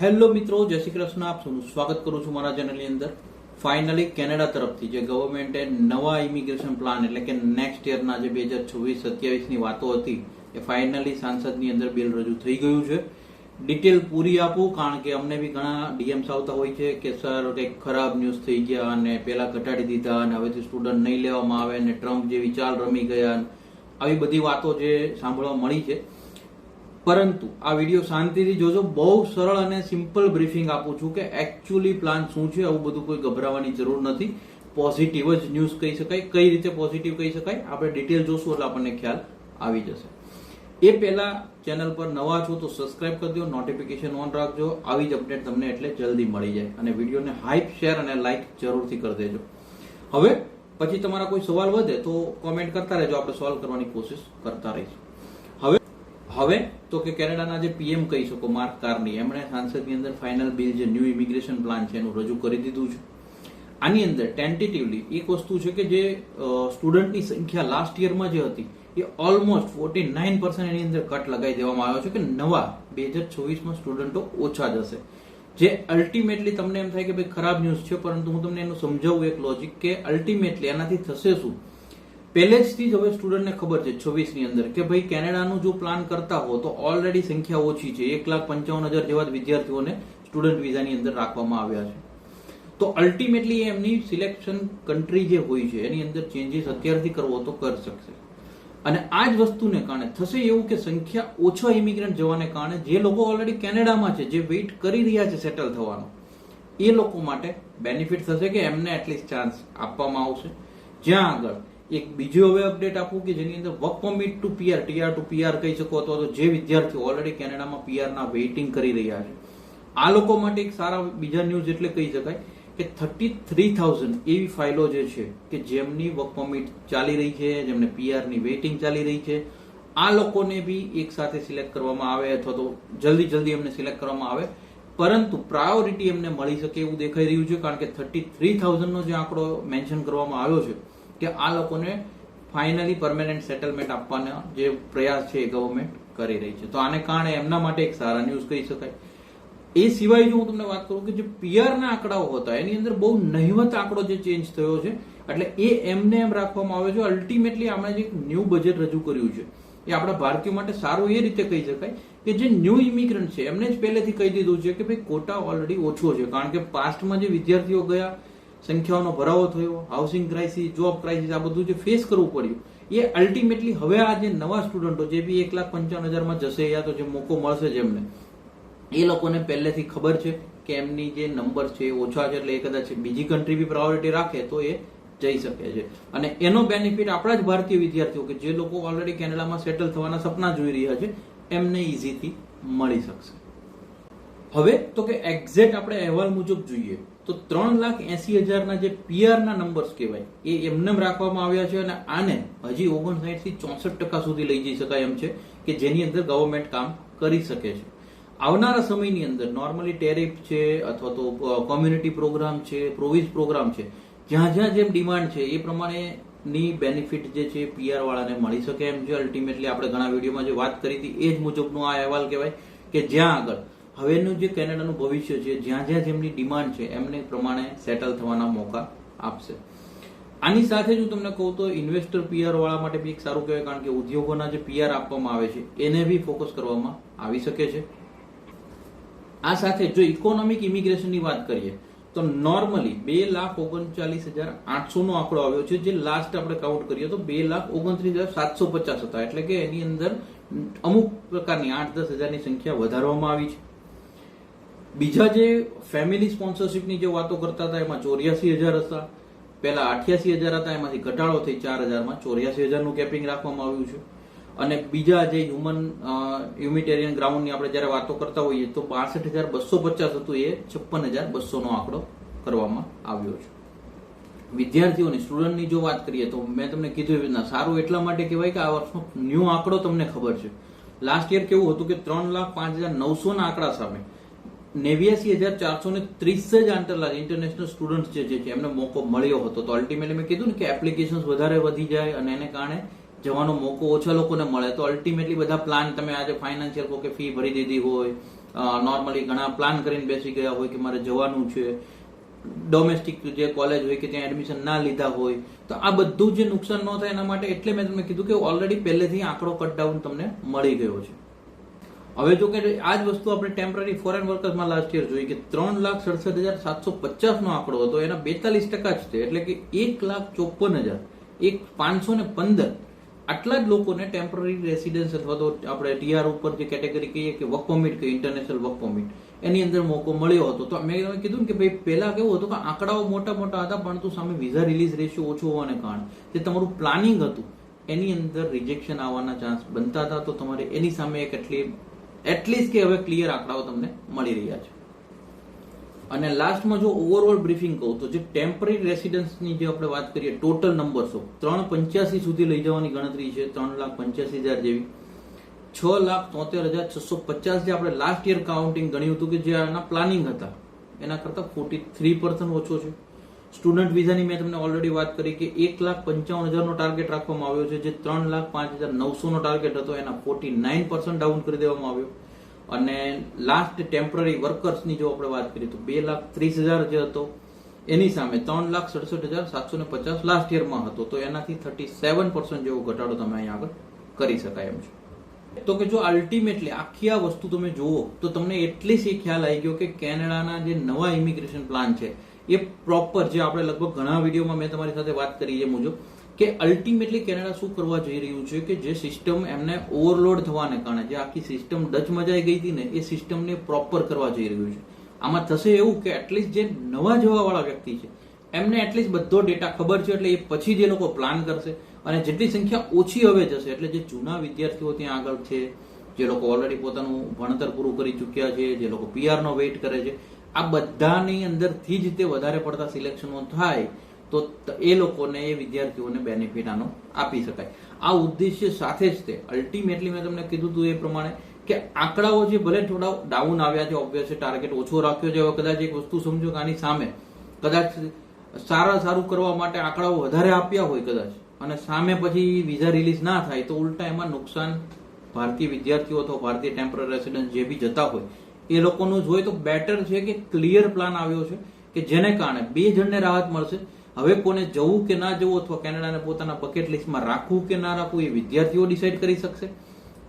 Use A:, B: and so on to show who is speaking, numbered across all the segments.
A: Hello મિત્રો, જય શ્રી કૃષ્ણ. આપ સૌનું સ્વાગત કરું છું મારા ચેનલની અંદર. ફાઇનલી કેનેડા તરફથી જે ગવર્મેન્ટે નવા ઇમિગ્રેશન પ્લાન એટલે કે નેક્સ્ટ યરના જે બે હજાર છવ્વીસ સત્યાવીસની વાતો હતી, એ ફાઇનલી સાંસદની અંદર બિલ રજૂ થઈ ગયું છે. ડિટેલ પૂરી આપું, કારણ કે અમને બી ઘણા ડીએમ્સ આવતા હોય છે કે સર કંઈક ખરાબ ન્યૂઝ થઈ ગયા અને પહેલાં ઘટાડી દીધા અને હવેથી સ્ટુડન્ટ નહીં લેવામાં આવે અને ટ્રમ્પ જેવી ચાલ રમી ગયા. આવી બધી વાતો જે સાંભળવા મળી છે. પરંતુ આ વીડિયો શાંતિથી જોજો. બહુ સરળ અને સિમ્પલ બ્રીફિંગ આપું છું કે એકચ્યુઅલી પ્લાન શું છે, આવું બધું કોઈ ગભરાવાની જરૂર નથી. પોઝિટિવ જ ન્યૂઝ કહી શકાય. કઈ રીતે પોઝિટિવ કહી શકાય? આપણે ડિટેલ જોશું એટલે આપણને ખ્યાલ આવી જશે. એ પહેલા ચેનલ પર નવા છો તો સબસ્ક્રાઇબ કરી દો નોટિફિકેશન ઓન રાખજો. આવી જ અપડેટ તમને એટલે જલ્દી મળી જાય. અને વિડીયોને હાઈપ શેર અને લાઇક જરૂરથી કરી દેજો. હવે પછી તમારા કોઈ સવાલ વધે તો કોમેન્ટ કરતા રહેજો. આપણે સોલ્વ કરવાની કોશિશ કરતા રહીશું. હવે તો કે કેનેડાના જે પીએમ કહી શકો, માર્ક કારની, એમણે સાંસદની અંદર ફાઇનલ બિલ જે ન્યૂ ઇમિગ્રેશન પ્લાન છે એનું રજૂ કરી દીધું છે. આની અંદર ટેન્ટેટિવલી એક વસ્તુ છે કે જે સ્ટુડન્ટની સંખ્યા લાસ્ટ યરમાં જે હતી, એ ઓલમોસ્ટ ફોર્ટી નાઇન પર્સન્ટ એની અંદર કટ લગાવી દેવામાં આવ્યો છે કે નવા બે હજાર છવ્વીસમાં સ્ટુડન્ટો ઓછા જશે જે અલ્ટિમેટલી તમને એમ થાય કે ભાઈ ખરાબ ન્યૂઝ છે, પરંતુ હું તમને એનું સમજાવું એક લોજિક કે અલ્ટિમેટલી એનાથી થશે શું? પહેલેજથી જ હવે સ્ટુડન્ટને ખબર છે છવ્વીસની અંદર કે ભાઈ કેનેડાનું જો પ્લાન કરતા હો તો ઓલરેડી સંખ્યા ઓછી છે. એક લાખ પંચાવન હજાર જેવા વિદ્યાર્થીઓને સ્ટુડન્ટ વિઝાની અંદર રાખવામાં આવ્યા છે. તો અલ્ટિમેટલી એમની સિલેક્શન કન્ટ્રી જે હોય છે, એની અંદર ચેન્જીસ અત્યારથી કરવો તો કરી શકશે. અને આ જ વસ્તુને કારણે થશે એવું કે સંખ્યા ઓછા ઇમિગ્રન્ટ જવાને કારણે જે લોકો ઓલરેડી કેનેડામાં છે, જે વેઇટ કરી રહ્યા છે સેટલ થવાનો, એ લોકો માટે બેનિફિટ થશે કે એમને એટલીસ્ટ ચાન્સ આપવામાં આવશે. જ્યાં આગળ એક બીજું હવે અપડેટ આપું કે જેની અંદર work permit to PR TR to PR કહી શકો અથવા તો જે વિદ્યાર્થીઓ ઓલરેડી કેનેડામાં પીઆરના વેઇટિંગ કરી રહ્યા છે. આ લોકો માટે એક સારા બીજા ન્યૂઝ એટલે કહી શકાય કે થર્ટી થ્રી થાઉઝન્ડ એવી ફાઇલો જે છે કે જેમની વર્ક પરમિટ ચાલી રહી છે, જેમને પીઆરની વેઇટિંગ ચાલી રહી છે, આ લોકોને બી એક સાથે સિલેક્ટ કરવામાં આવે અથવા તો જલ્દી જલ્દી એમને સિલેક્ટ કરવામાં આવે. પરંતુ પ્રાયોરિટી એમને મળી શકે એવું દેખાઈ રહ્યું છે, કારણ કે થર્ટી થ્રી થાઉઝન્ડનો જે આંકડો મેન્શન કરવામાં આવ્યો છે કે આ લોકોને ફાઇનલી પરમેનન્ટ સેટલમેન્ટ આપવાનો જે પ્રયાસ છે એ ગવર્મેન્ટ કરી રહી છે. તો આને કારણે એમના માટે એક સારા ન્યૂઝ કહી શકાય. એ સિવાય જો હું તમને વાત કરું કે જે પીઆરના આંકડાઓ હતા, એની અંદર બહુ નહિવત આંકડો જે ચેન્જ થયો છે, એટલે એ એમને એમ રાખવામાં આવે છે અલ્ટિમેટલી આપણે જે ન્યૂ બજેટ રજૂ કર્યું છે. એ આપણા ભારતીયો માટે સારું એ રીતે કહી શકાય કે જે ન્યૂ ઇમિગ્રન્ટ છે, એમને જ પહેલેથી કહી દીધું છે કે ભાઈ કોટા ઓલરેડી ઓછો છે, કારણ કે પાસ્ટમાં જે વિદ્યાર્થીઓ ગયા સંખ્યાઓનો ભરાવો થયો હાઉસિંગ ક્રાઇસિસ જોબ ક્રાઇસિસ આ બધું જે ફેસ કરવું પડ્યું, એ અલ્ટિમેટલી હવે આ જે નવા સ્ટુડન્ટો જે બી એક લાખ પંચાવન હજારમાં જશે યા તો જે મોકો મળશે જેમને એ લોકોને પહેલેથી ખબર છે કે એમની જે નંબર છે એ ઓછા છે, એટલે એ કદાચ બીજી કન્ટ્રી બી પ્રાયોરિટી રાખે તો એ જઈ શકે છે. અને એનો બેનિફિટ આપણા જ ભારતીય વિદ્યાર્થીઓ કે જે લોકો ઓલરેડી કેનેડામાં સેટલ થવાના સપના જોઈ રહ્યા છે, એમને ઇઝીથી મળી શકશે. હવે તો કે એક્ઝેક્ટ આપણે અહેવાલ મુજબ જોઈએ, તો ત્રણ લાખ એસી હજારના જે પીઆરના નંબર્સ કહેવાય, એ એમને રાખવામાં આવ્યા છે અને આને હજી ઓગણસાઠથી ચોસઠ ટકા સુધી લઈ જઈ શકાય એમ છે કે જેની અંદર ગવર્મેન્ટ કામ કરી શકે છે. આવનારા સમયની અંદર નોર્મલી ટેરિફ છે અથવા તો કોમ્યુનિટી પ્રોગ્રામ છે પ્રોવિઝ પ્રોગ્રામ છે, જ્યાં જ્યાં જેમ ડિમાન્ડ છે એ પ્રમાણેની બેનિફિટ જે છે પીઆર વાળાને મળી શકે એમ છે. અલ્ટિમેટલી આપણે ઘણા વિડીયોમાં જે વાત કરી હતી એ જ મુજબનો આ અહેવાલ કહેવાય કે જ્યાં આગળ હવેનું જે કેનેડાનું ભવિષ્ય છે, જ્યાં જ્યાં જેમની ડિમાન્ડ છે, એમને પ્રમાણે સેટલ થવાના મોકા આપશે. આની સાથે જ હું તમને કહું તો ઇન્વેસ્ટર પીઆર વાળા માટે બી એક સારું કહેવાય, કારણ કે ઉદ્યોગોના જે પીઆર આપવામાં આવે છે, એને બી ફોકસ કરવામાં આવી શકે છે. આ સાથે જો ઇકોનોમિક ઇમિગ્રેશનની વાત કરીએ, તો નોર્મલી બે લાખ ઓગણચાલીસ હજાર આઠસો નો આંકડો આવ્યો છે, જે લાસ્ટ આપણે કાઉન્ટ કરીએ તો બે લાખ ઓગણત્રીસ હજાર સાતસો પચાસ હતા. એટલે કે એની અંદર અમુક પ્રકારની આઠ દસ હજારની સંખ્યા વધારવામાં આવી છે. બીજા જે ફેમિલી સ્પોન્સરશિપની જે વાતો કરતા હતા, એમાં ચોર્યાસી હજાર હતા. પહેલા અઠ્યાસી હજાર હતા, એમાંથી ઘટાડો થઈ ચાર હજારમાં. ચોર્યાસી હજારનું કેપિંગ રાખવામાં આવ્યું છે. અને બીજા જે હ્યુમન હ્યુમિટેરિયન ગ્રાઉન્ડની આપણે જ્યારે વાતો કરતા હોઈએ તો બાસઠ હજાર બસો પચાસ હતું, એ છપ્પન હજાર બસોનો આંકડો કરવામાં આવ્યો છે. વિદ્યાર્થીઓની સ્ટુડન્ટની જો વાત કરીએ તો મેં તમને કીધું એવી રીતના, સારું એટલા માટે કહેવાય કે આ વર્ષનો ન્યૂ આંકડો તમને ખબર છે. લાસ્ટ યર કેવું હતું કે ત્રણ લાખ પાંચ હજાર નવસો ના આંકડા સામે નેવ્યાસી હજાર ચારસો ને ત્રીસ જ આંતરલા ઇન્ટરનેશનલ સ્ટુડન્ટ જે છે, એમને મોકો મળ્યો હતો. તો અલ્ટિમેટલી મેં કીધું ને કે એપ્લિકેશન વધારે વધી જાય અને એને કારણે જવાનો મોકો ઓછા લોકોને મળે. તો અલ્ટિમેટલી બધા પ્લાન તમે આજે ફાઇનાન્શિયલ કહો કે ફી ભરી દીધી હોય નોર્મલી ઘણા પ્લાન કરીને બેસી ગયા હોય કે મારે જવાનું છે. ડોમેસ્ટિક જે કોલેજ હોય કે ત્યાં એડમિશન ના લીધા હોય. તો આ બધું જે નુકસાન ન થાય એના માટે એટલે મેં તમને કીધું કે ઓલરેડી પહેલેથી આંકડો કટ ડાઉન તમને મળી ગયો છે. હવે જો કે આ જ વસ્તુ આપણે ટેમ્પરરી ફોરેન વર્કર્સમાં લાસ્ટ યર જોઈ કે ત્રણ લાખ સડસઠ હજાર સાતસો પચાસ નો આંકડો હતો. એના બેતાલીસ ટકા જ છે. એટલે કે એક લાખ ચોપન હજાર. એક પાંચસો ને પંદર. આટલા જ લોકોને ટેમ્પરરી રેસિડન્સ અથવા તો આપણે ટીઆર ઉપર જે કેટેગરી કહીએ કે વર્ક પરમિટ કે ઇન્ટરનેશનલ વર્ક પરમિટ એની અંદર મોકો મળ્યો હતો. તો મેં કીધું કે ભાઈ, પહેલા કેવું હતું કે આંકડાઓ મોટા મોટા હતા પરંતુ સામે વિઝા રિલીઝ રેશિયો ઓછો હોવાને કારણે. જે તમારું પ્લાનિંગ હતું, એની અંદર રિજેક્શન આવવાના ચાન્સ બનતા હતા. તો તમારે એની સામે એક એટલી એટલીસ્ટ કે હવે ક્લિયર આંકડાઓ તમને મળી રહ્યા છે. અને લાસ્ટમાં જો ઓવરઓલ બ્રીફિંગ કહું તો જે ટેમ્પરરી રેસિડન્સની જે આપણે વાત કરીએ ટોટલ નંબર્સો ત્રણ પંચ્યાસી સુધી લઈ જવાની ગણતરી છે, ત્રણ લાખ પંચ્યાસી હજાર જેવી. છ લાખ તોતેર હજાર છસો પચાસ જે આપણે લાસ્ટ યર કાઉન્ટિંગ ગણ્યું હતું કે જે આના પ્લાનિંગ હતા, એના કરતાં ફોર્ટી થ્રી પર્સન્ટ ઓછો છે. સ્ટુડન્ટ વિઝાની મેં તમને ઓલરેડી વાત કરી કે એક લાખ પંચાવન હજારનો ટાર્ગેટ રાખવામાં આવ્યો છે, જે ત્રણ લાખ પાંચ હજાર નવસોનો ટાર્ગેટ હતો, એના ફોર્ટી નાઇન પર્સન્ટ ડાઉન કરી દેવામાં આવ્યો. અને લાસ્ટ ટેમ્પરરી વર્કર્સની જો આપણે વાત કરીએ તો બે લાખ ત્રીસ હજાર જે હતો, એની સામે ત્રણ લાખ સડસઠ હજાર સાતસો ને પચાસ લાસ્ટ યરમાં હતો. તો એનાથી થર્ટી સેવન પર્સન્ટ જેવો ઘટાડો તમે અહીંયા આગળ કરી શકાય એમ છે. તો કે જો અલ્ટિમેટલી આખી આ વસ્તુ તમે જુઓ, તો તમને એટલી સી ખ્યાલ આવી ગયો કે કેનેડાના જે નવા ઇમિગ્રેશન પ્લાન છે એ પ્રોપર જે આપણે લગભગ ઘણા વિડીયોમાં મેં તમારી સાથે વાત કરી એ મુજબ કે અલ્ટિમેટલી કેનેડા શું કરવા જઈ રહ્યું છે કે જે સિસ્ટમ એમને ઓવરલોડ થવાને કારણે, જે આખી સિસ્ટમ ડચ મજાઈ ગઈ હતી ને, એ સિસ્ટમને પ્રોપર કરવા જઈ રહ્યું છે. આમાં થશે એવું કે એટલીસ્ટ જે નવા જવા વાળા વ્યક્તિ છે, એમને એટલીસ્ટ બધો ડેટા ખબર છે એટલે એ પછી જે લોકો પ્લાન કરશે અને જેટલી સંખ્યા ઓછી હવે જશે, એટલે જે જૂના વિદ્યાર્થીઓ ત્યાં આગળ છે, જે લોકો ઓલરેડી પોતાનું ભણતર પૂરું કરી ચૂક્યા છે, જે લોકો પીઆરનો વેઇટ કરે છે આ બધાની અંદરથી જ તે વધારે પડતા સિલેક્શનો થાય, તો એ લોકોને, એ વિદ્યાર્થીઓને બેનિફિટ આનો આપી શકાય. આ ઉદ્દેશ્ય સાથે જ તે. અલ્ટિમેટલી મેં તમને કીધું હતું એ પ્રમાણે કે આંકડાઓ જે ભલે થોડા ડાઉન આવ્યા છે ઓબ્વિયસલી ટાર્ગેટ ઓછો રાખ્યો છે, હવે કદાચ એક વસ્તુ સમજો કે આની સામે કદાચ સારા સારું કરવા માટે આંકડાઓ વધારે આપ્યા હોય કદાચ, અને સામે પછી વિઝા રિલીઝ ના થાય, તો ઉલટા એમાં નુકસાન ભારતીય વિદ્યાર્થીઓ અથવા ભારતીય ટેમ્પરરી રેસિડન્ટ જે બી જતા હોય એ લોકોનું જોઈએ તો બેટર છે કે ક્લિયર પ્લાન આવ્યો છે કે જેને કારણે બે જણને રાહત મળશે. હવે કોને જવું કે ના જવું અથવા કેનેડાને પોતાના બકેટ લિસ્ટમાં રાખવું કે ના રાખવું એ વિદ્યાર્થીઓ ડિસાઇડ કરી શકશે.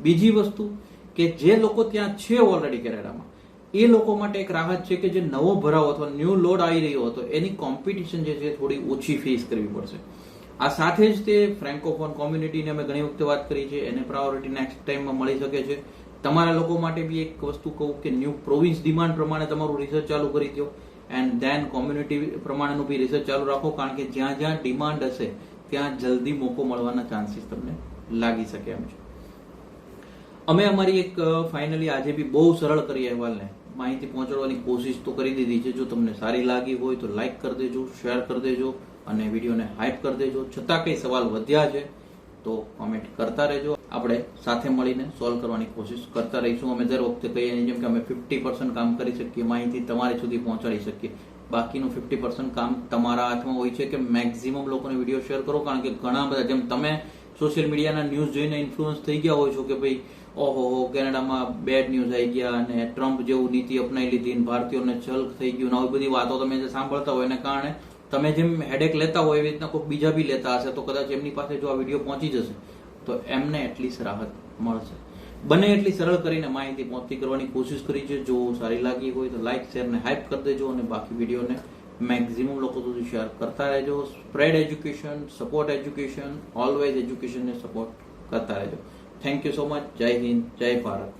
A: બીજી વસ્તુ કે જે લોકો ત્યાં છે ઓલરેડી કેનેડામાં, એ લોકો માટે એક રાહત છે કે જે નવો ભરાવો અથવા ન્યૂ લોડ આવી રહ્યો હતો, એની કોમ્પિટિશન જે છે થોડી ઓછી ફેસ કરવી પડશે. આ સાથે જ તે ફ્રેન્કોફોન કોમ્યુનિટીને અમે ઘણી વખતે વાત કરી છે, એને પ્રાયોરિટી નેક્સ્ટ ટાઈમમાં મળી શકે છે. તમારા લોકો માટે બી એક વસ્તુ કહું કે ન્યૂ પ્રોવિન્સ ડિમાન્ડ પ્રમાણે તમારું રિસર્ચ ચાલુ કરી દો. એન્ડ ધેન કોમ્યુનિટી પ્રમાણેનું બી રિસર્ચ ચાલુ રાખો, કારણ કે જ્યાં જ્યાં ડિમાન્ડ હશે, ત્યાં જલ્દી મોકો મળવાના ચાન્સીસ તમને લાગી શકે એમ છે. અમે અમારી એક ફાઇનલી આજે બી બહુ સરળ કરી અહેવાલને માહિતી પહોંચાડવાની કોશિશ તો કરી દીધી છે. જો તમને સારી લાગી હોય તો લાઇક કરી દેજો શેર કરી દેજો અને વિડીયોને હાઇપ કરી દેજો. છતાં કંઈ સવાલ વધ્યા છે તો કોમેન્ટ કરતા રહેજો. આપણે સાથે મળીને સોલ્વ કરવાની કોશિશ કરતા રહીશું. અમે દર વખતે કહીએ છીએ જેમ કે અમે ફિફ્ટી પર્સન્ટ કામ કરી શકીએ, માહિતી તમારી સુધી પહોંચાડી શકીએ. બાકીનું ફિફ્ટી પર્સન્ટ કામ તમારા હાથમાં હોય છે કે મેક્ઝિમમ લોકોને વીડિયો શેર કરો, કારણ કે ઘણા બધા, જેમ તમે સોશિયલ મીડિયાના ન્યૂઝ જોઈને ઇન્ફ્લુઅન્સ થઈ ગયા હોય છો કે ભાઈ, ઓહો હો, કેનેડામાં બેડ ન્યૂઝ આવી ગયા અને ટ્રમ્પ જેવું નીતિ અપનાવી લીધી ભારતીયોને છલક થઈ ગયું આવી બધી વાતો તમે જે સાંભળતા હોય એને કારણે તમે જેમ હેડેક લેતા હોય એવી રીતના કોઈ બીજા બી લેતા હશે, તો કદાચ એમની પાસે જો આ વીડિયો પહોંચી જશે. તો એમને એટલીસ્ટ રાહત મળશે. બને એટલી સરળ કરીને માહિતી પહોંચતી કરવાની કોશિશ કરી છે. જો સારી લાગી હોય તો લાઇક શેર ને હાઇપ કરી દેજો અને બાકી વિડીયોને મેક્ઝિમમ લોકો સુધી શેર કરતા રહેજો. Spread education support education always એજ્યુકેશનને support કરતા રહેજો. થેન્ક યુ સો મચ જય હિન્દ, જય ભારત.